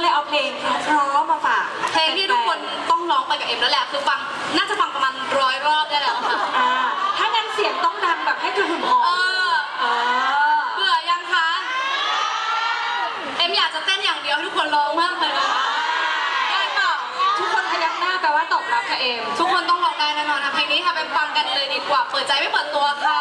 เลยเอาเพลงพร้อมมาฝากเพลงที่ทุกคนต้องร้องไปกับเอ็มแล้วแหละ คือฟังน่าจะฟังประมาณร้อยรอบได้แล้วค่ะถ้างั้นเสียงต้องดังแบบให้กระหึ่มออกเบื่อยังคะเอ็มอยากจะเต้นอย่างเดียวทุกคนร้องมากเลยนะคะได้เปล่ทุกคนพยักหน้าแปลว่าตอบรับค่ะเอ็มทุกคนต้องร้องได้แน่นอนนะเพลงนี้ค่ะไปฟังกันเลยดีกว่า เปิดใจไม่เปิดตัวค่ะ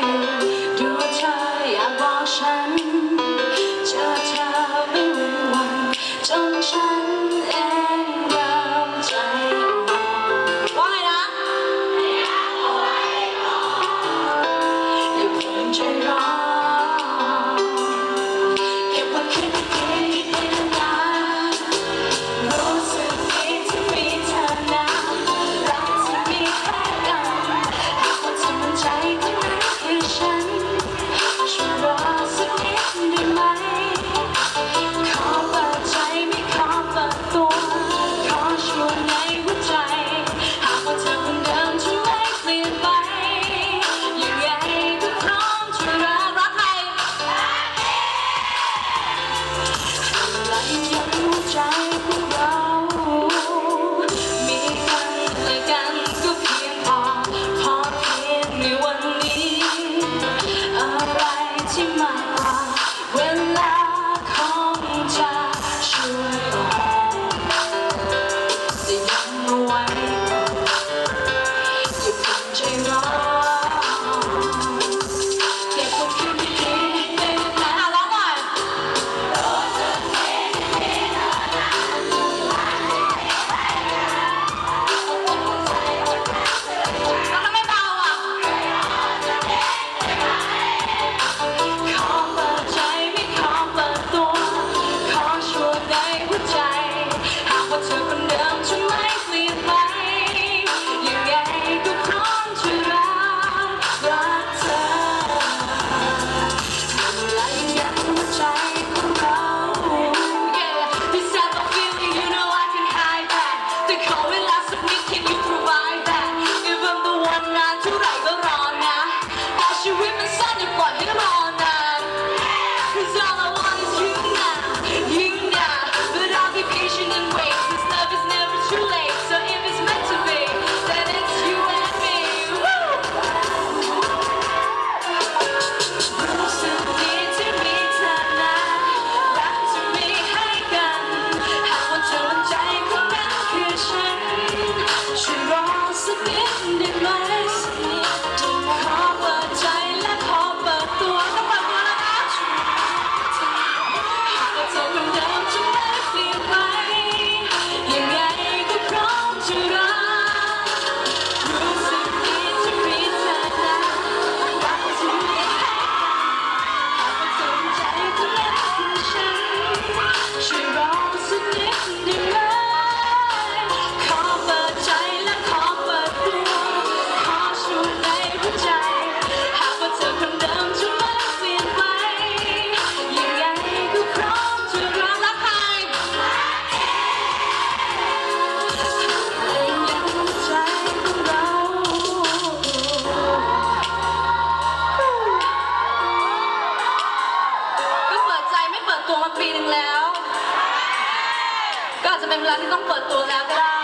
you. ก็อาจจะเป็นเวลาที่ต้องเปิดตัวแล้วก็ได้